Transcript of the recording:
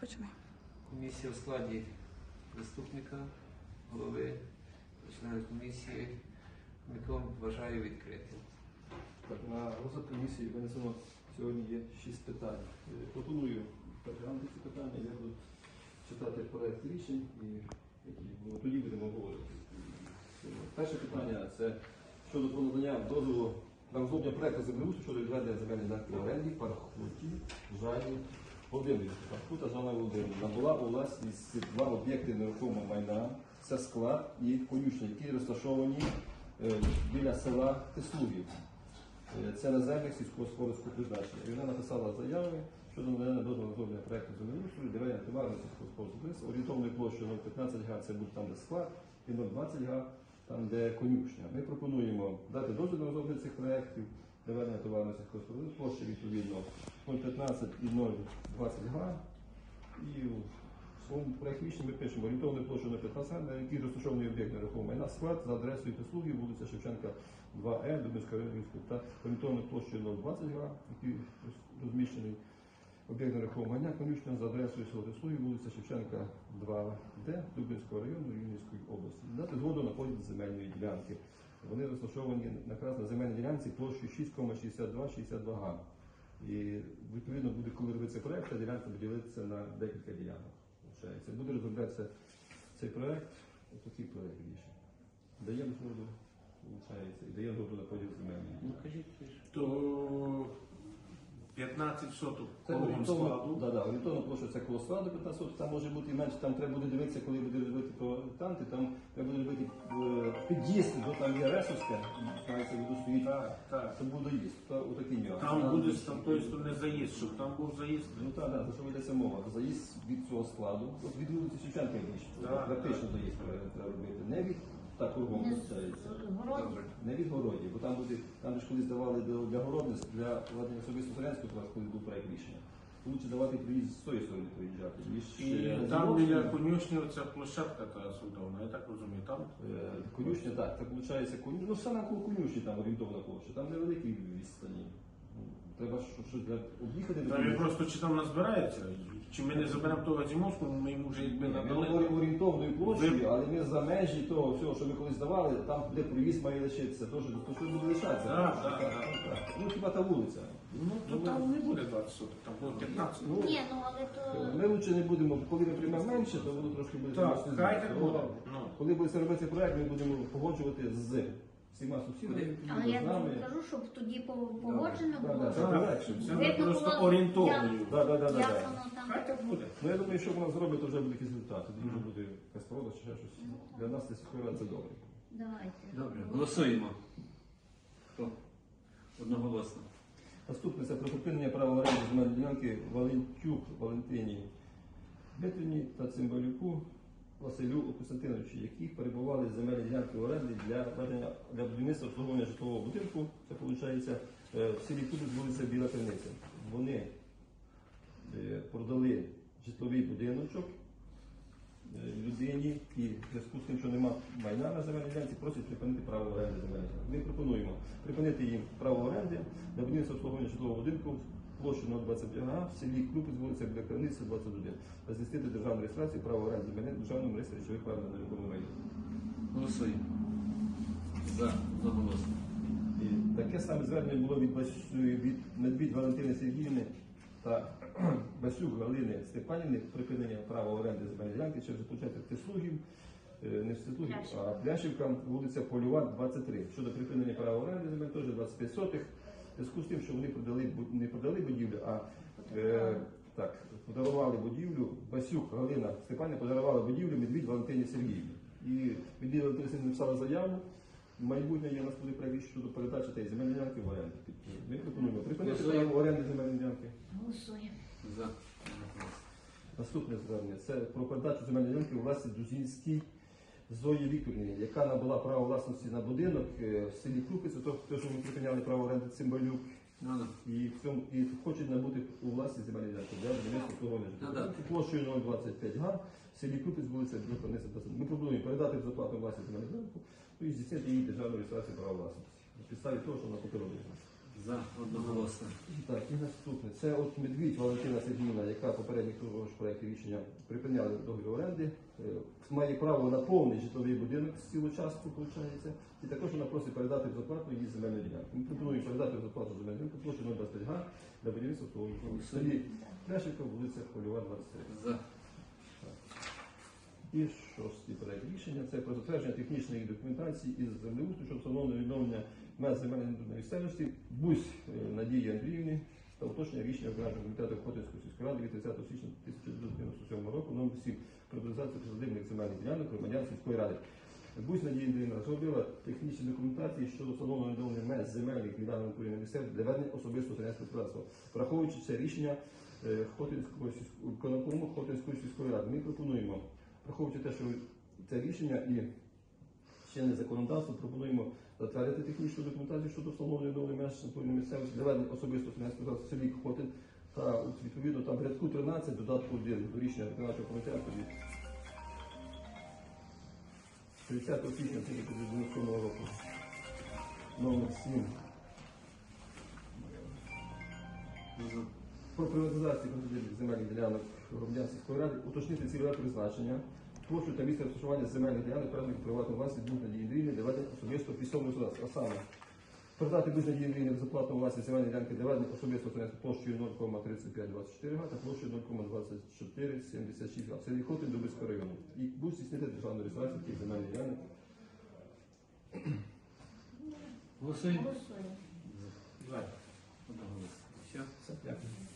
Починай. Комісія в складі заступника, голови, члени комісії, якого вважаю відкритим. Так, на розгляд комісії винесено сьогодні є шість питань. Е, Пропоную переглянути ці питання. Я буду читати проект рішень і які ну, тоді будемо говорити. Перше питання це щодо про надання дозволу на розроблення проекту землеустрою щодо відведення земельних ділянки в оренді Пархуті Жані Володимирівській. Пархута Жанна Володимирівна була у власність два об'єкти нерухомого майна. Це склад і конюшня, які розташовані е, біля села Тислугів. Е, Це на землях сільськогосподарського призначення. І вона написала заяви щодо надання дозволу розроблення проекту землеустрою, для ведення товарного сільськогосподарського орієнтовною площею 0,15 га, це буде там, де склад, і 0,20 га, там, де конюшня. Ми пропонуємо дати дозвіл на розроблення цих проєктів, для ведення товарного сільськогосподарського площі відповідно 0,15 і 0,20 га. І в своєму проєкті рішення ми пишемо орієнтовну площу на 15 га, на якій розташований об'єкт нерухомого майна, склад за адресою Тислуги, вулиця Шевченка 2Е, Дубинська районівська та орієнтовною площею 0,20 га, який розміщений об'єкт нерухомого майна, конюшня за адресою село Тислуги, вулиця Шевченка 2Д, Дубинського району Рівненської області. Дати згоду на поділ земельної ділянки. Вони розташовані якраз на земельній ділянці площею 6,6262 га. І відповідно буде, коли робиться проєкт, ця ділянка буде ділитися на декілька ділянок. Це Буде розроблятися цей проєкт, такий проєкт більше. Даємо згоду, виходить, і даємо згоду на поділ земельний. Ну. То 15 соток Це колон орієнтовно, складу. да, да, орієнтовно площа це коло складу 15 соток, там може бути і менше, там треба буде дивитися, коли буде робити проєктанти, там треба буде робити е, під'їзд, бо там є ресурське, мається буде стоїть, Так, так. це буде доїзд, то отакий нюанс. Там буде з тої сторони заїзд, щоб там був заїзд. Ну так, так, за що ведеться мова? Заїзд від цього складу, от від вулиці Шевченка більше, Так, практично заїзд треба робити, не від так кругом виходить. Не від городів, бо там буде, там ж колись давали для, для городництв, для владення особисто селянського класу, коли був проект рішення. Лучше давати приїзд з тої сторони проїжджати, ніж І там біля конюшні оця площадка та судовна, я так розумію, там. Е, Конюшня, так, так виходить, коню... ну саме коло конюшні там орієнтовна площа, там невеликі відстані. Ну, Треба що, що для об'їхати Там він просто чи там назбирається, чи ми не заберемо того Зімовського, ми йому вже якби Ми надали. говоримо орієнтовною площею, Ви- але ми за межі того всього, що ми колись давали, там де проїзд має лишитися, що то, що буде лишатися. Так, так, так. Ну хіба та вулиця. Ну то там не буде 20 соток, там буде 15. Ну, Ні, ну але то Ми лучше не будемо, коли ми приймемо менше, то воно трошки буде Так, хай так буде. Ну. Коли буде це робити проект, ми будемо погоджувати з всіма сусідами, але я нами. кажу, щоб тоді погоджено було. це просто орієнтовною. Хай так буде. Ну я думаю, що вона зробить, то вже буде якийсь результат. Тоді вже буде якась порода чи ще щось. Для нас це ради це добре. Давайте. Добре, голосуємо. Хто? Одноголосно. Наступне це про припинення права оренди земельної ділянки Валентюк Валентині Дмитрівні та Цимбалюку Василю Костянтиновичу, яких перебували земельні ділянки в оренді для ведення для будівництва обслуговування житлового будинку. Це виходить в селі Кубик, вулиця Біла Криниця. Вони е, продали житловий будиночок е, людині і в зв'язку з тим, що нема майна на земельній ділянці, просять припинити право оренди земельної. Ми пропонуємо припинити їм право оренди для будівництва обслуговування житлового будинку площу 025 га в селі Крупець, вулиця Біля Криниці, 21. Та здійснити державну реєстрацію оренди земельної в державному реєстрі речових прав на майні. Голосуємо. За. Одноголосно. І таке саме звернення було від, від Медвідь Валентини Сергіївни та Басюк Галини Степанівни припинення права оренди земельної ділянки через початок Тислугів, е, не Тислугів, а Пляшівка. Пляшівка, вулиця Польова, 23. Щодо припинення права оренди земель теж 25 сотих. Зв'язку з тим, що вони продали, не продали будівлю, а е, так, подарували будівлю. Басюк Галина Степанівна подарувала будівлю Медвідь Валентині Сергіївні. І Медвідь Валентина Сергіївна написала заяву. Майбутнє є у нас буде проект щодо передачі тієї земельної ділянки в оренду. Ми пропонуємо припинити право оренди земельної ділянки. Голосуємо. За. Наступне звернення це про передачу земельної ділянки у власність Дузінській Зої Вікторівні, яка набула право власності на будинок е, в селі Крупиця, то те, що ми припиняли право оренди Цимбалюк, Ну, і в цьому і хочуть набути у власність земельної ділянки для будівництва обслуговування Ну, площею 025 га в селі Крупець, вулиця Дніпронеса Ми пропонуємо передати безоплатну власність земельної ділянку і здійснити її державну реєстрацію права власності. На підставі того, що вона поки робить. За. Одноголосно. Так, і наступне. Це от Медвідь Валентина Сергіївна, яка ж проєкту рішення припиняли договір оренди, е, має право на повний житловий будинок з цілу частку, виходить, і також вона просить передати безоплатно її земельну ділянку. Ми пропонуємо передати безоплатну земельну ділянку площу 025 га для будівництва того в селі Кляшенка, вулиця Польова, 23. За. І шостий проект рішення. Це про затвердження технічної документації із землеустрою щодо встановлення відновлення меж земельної місцевості. Бусь е, Надії Андріївні та уточнення рішення виконавчого комітету Хотинської сільської ради від 30 січня 1997 року номер 7 про реалізацію присадибних земельних ділянок громадян сільської ради. Бусь Надія Андріївна розробила технічні документації щодо встановлення відновлення меж земельних ділянок України місцевості для ведення особистого селянського господарства. Враховуючи це рішення е, Хотинського сільського Хотинської сільської ради, ми пропонуємо Враховуючи те, що це рішення і чинне законодавство, пропонуємо затвердити технічну документацію щодо встановлення нової меж місцевості для особисто господарства селі Хотин та відповідно там в рядку 13 додатку 1 до рішення виконавчого комітету від 30 січня 1997 року. Номер 7. Про приватизацію земельних ділянок громадян сільської ради уточнити цільове призначення, площу та місце розташування земельних ділянок переданих приватну власність надії Андріївни для ведення особистого пісовного господарства. А саме передати без надії Андріївни безоплатну власність земельної ділянки для ведення особистого господарства площею 0,3524 га та площею 0,2476 га. Це відходить до Бузького району. І будуть здійснити державну реєстрацію таких земельних ділянок. Голосуємо. Голосуємо. Все, дякую.